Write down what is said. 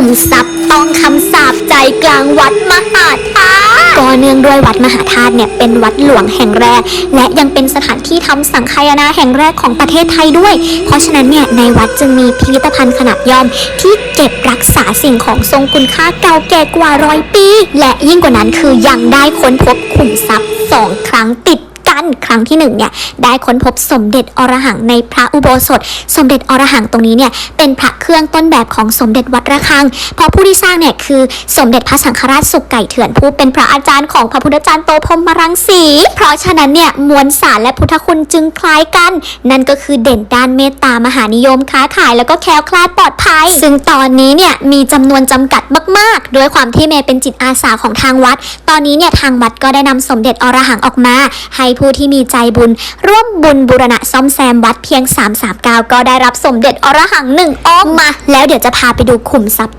ขุมทรัพย์ต้องคำสาปใจกลางวัดมหาธาตุก็เนื่องด้วยวัดมหาธาตุเนี่ยเป็นวัดหลวงแห่งแรก และยังเป็นสถานที่ทำสังฆายนาแห่งแรกของประเทศไทยด้วย เพราะฉะนั้นเนี่ยในวัดจึงมีพิพิธภัณฑ์ขนาดย่อมที่เก็บรักษาสิ่งของทรงคุณค่าเก่าแก่กว่าร้อยปี และยิ่งกว่านั้นคือยังได้ค้นพบขุมทรัพย์สองครั้งติด นครั้งที่หนึ่งเนี่ยได้ค้นพบสมเด็จอรหังในพระอุโบสถ สมเด็จอรหังตรงนี้เนี่ยเป็นพระเครื่องต้นแบบของสมเด็จวัดระฆัง เพราะผู้ที่สร้างเนี่ยคือสมเด็จพระสังฆราชสุกไก่เถื่อนผู้เป็นพระอาจารย์ของพระพุทธจารย์โตพรหมรังสี เพราะฉะนั้นเนี่ยมวลสารและพุทธคุณจึงคล้ายกัน นั่นก็คือเด่นด้านเมตตามหานิยมค้าขายแล้วก็แคล้วคลาดปลอดภัย ซึ่งตอนนี้เนี่ยมีจำนวนจำกัดมาก ๆ ด้วยความที่เมย์เป็นจิตอาสาของทางวัด ตอนนี้เนี่ยทางวัดก็ได้นำสมเด็จอรหังออกมา ให้ผู้ที่มีใจบุญ ร่วมบุญบูรณะซ่อมแซมวัดเพียง 339 ก็ได้รับสมเด็จอรหังหนึ่งอ้อมมา แล้วเดี๋ยวจะพาไปดูขุมทรัพย์